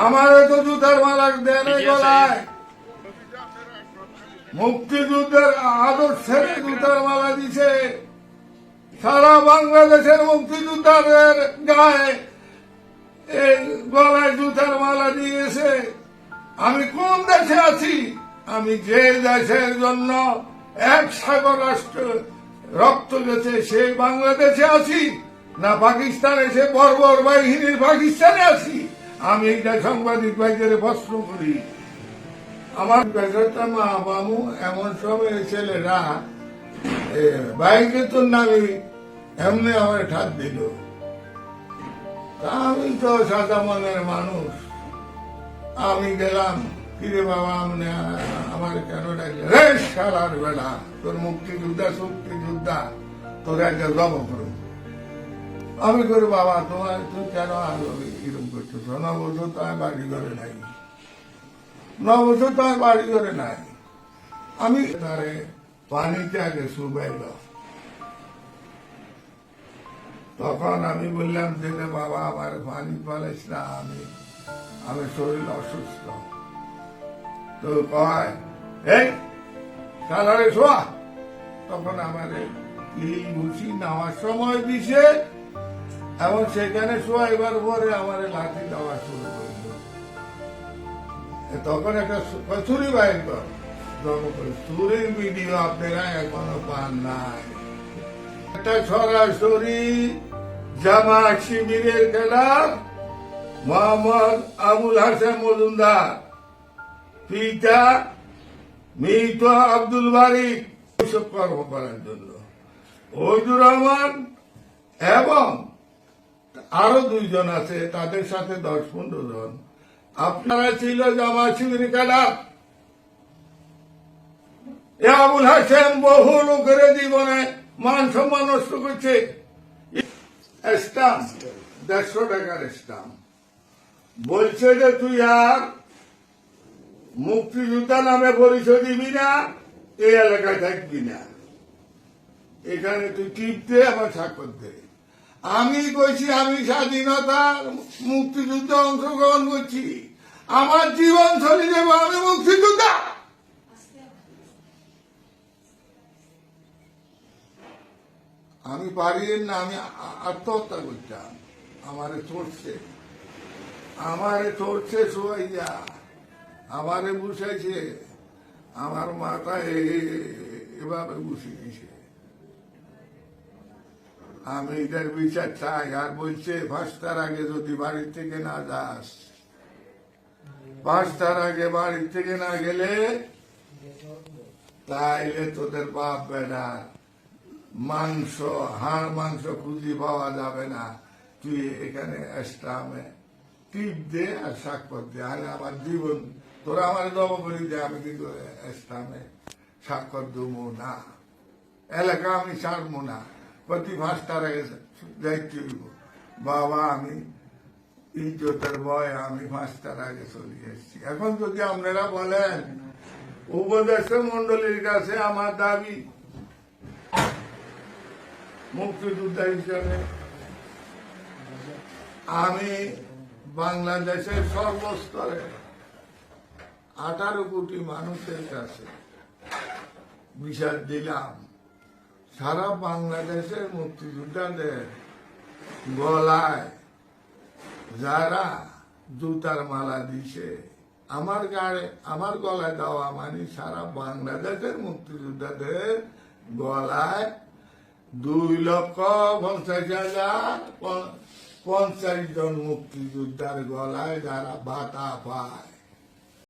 আমারও তো জুতার মালা দেন গলায়। মুক্তিযুদ্ধের আদর্শের জুতার মালা দিছে। সারা বাংলাদেশের মুক্তিযোদ্ধাদের গায়ে এই গলায় জুতার মালা দিয়েছে। আমি কোন দেশে আছি? আমি যে দেশের জন্য এক সাগর রাষ্ট্র রক্ত গেছে সেই বাংলাদেশে আছি না পাকিস্তানে সে বর্বর বাহিনীর পাকিস্তানে আছি? আমি এটা সাংবাদিক ভাইদের প্রশ্ন করি। আমার বেকারটা মা বামু এমন সব ছেলেরা বাইকে তো নামি এমনি আমার ঠাত দিল। আমি তো সাদা মনের মানুষ। আমি গেলাম, কিরে বাবা, আমনে আমার কেন ডাকলে? রে সারার বেলা, তোর মুক্তিযোদ্ধা, শক্তিযোদ্ধা, তোর একটা জব আমি করি বাবা, তোমার তুই কেন আর এরকম করছ ন বছর তো আমি বাড়ি ঘরে নাই। ন বছর তো আমি বাড়ি ঘরে নাই। আমি তারে পানিতে আগে শুবাইল তখন আমি বললাম যে বাবা, আমার পানি পালাইস না, আমি আমি শরীর অসুস্থ। তো কয়, এই শোয়া। তখন আমার ইল ঘুষি নেওয়ার সময় দিছে এবং সেখানে শোয়াইবার পরে আমার লাঠি দেওয়া শুরু করল তখন একটা ছুরি বাইর কর। ভিডিও আপনারা এখনও পান নাই। একটা সরাসরি জামাত শিবিরের খেলা মোহাম্মদ আবুল হাসান মজুমদার, পিতা মৃত আব্দুল বারিক এসব কর্ম করার জন্য। ওইদুর রহমান এবং আরও দুইজন আছে, তাদের সাথে দশ পনেরো জন। আপনারা ছিল জামা শিবির ক্যাডার এ আবুল হাসেন বহু লোকের জীবনে মান সম্মান নষ্ট করছে। দেড়শো টাকার স্টাম্প। বলছে যে তুই আর মুক্তিযোদ্ধা নামে পরিচয় দিবি না, এই এলাকায় থাকবি না। এখানে তুই টিপ দে আমার স্বাক্ষর দে। আমি কইছি, আমি স্বাধীনতার মুক্তিযুদ্ধে অংশগ্রহণ করছি। আমার জীবন চলে যাব আমি মুক্তিযোদ্ধা! আমি পারি না, আমি আত্মহত্যা করতাম। আমারে চড়ছে আমারে চড়ছে শোয়াইয়া আমারে বুঝাইছে। আমার মাথা এ- এ- এভাবে বুঝিয়ে দিছে আমি এটার বিচার চাই, আর বলছে পাঁচটার আগে যদি বাড়ি থেকে না যাস। পাঁচটার আগে বাড়ি থেকে না গেলে তাইলে তোদের বাপ বেড়া। মাংস, হাড় মাংস খুঁজি পাওয়া যাবে না। তুই এখানে এস্টামে টিপ দে আর স্বাক্ষর দে। আরে আমার জীবন, তোরা আমার জব করি যে আমি কিন্তু এস্টামে স্বাক্ষর দেবো না। এলাকা আমি ছাড়বো না। প্রতি পাঁচটার আগে যাইতে হইব বাবা, আমি ইজ্জতের ভয় আমি পাঁচটার আগে চলে এসেছি। এখন যদি আপনারা বলেন, উপদেষ্টা মন্ডলীর কাছে আমার দাবি, মুক্তিযোদ্ধা হিসাবে আমি বাংলাদেশের সর্বস্তরে আঠারো কোটি মানুষের কাছে বিচার দিলাম। সারা বাংলাদেশের মুক্তিযোদ্ধাদের গলায় যারা জুতার মালা দিছে, আমার গায়ে, আমার গলায় দেওয়া মানে সারা বাংলাদেশের মুক্তিযোদ্ধাদের গলায় দুই লক্ষ পঞ্চাশ হাজার পঞ্চাশ জন মুক্তিযোদ্ধার গলায় যারা ভাতা পায়।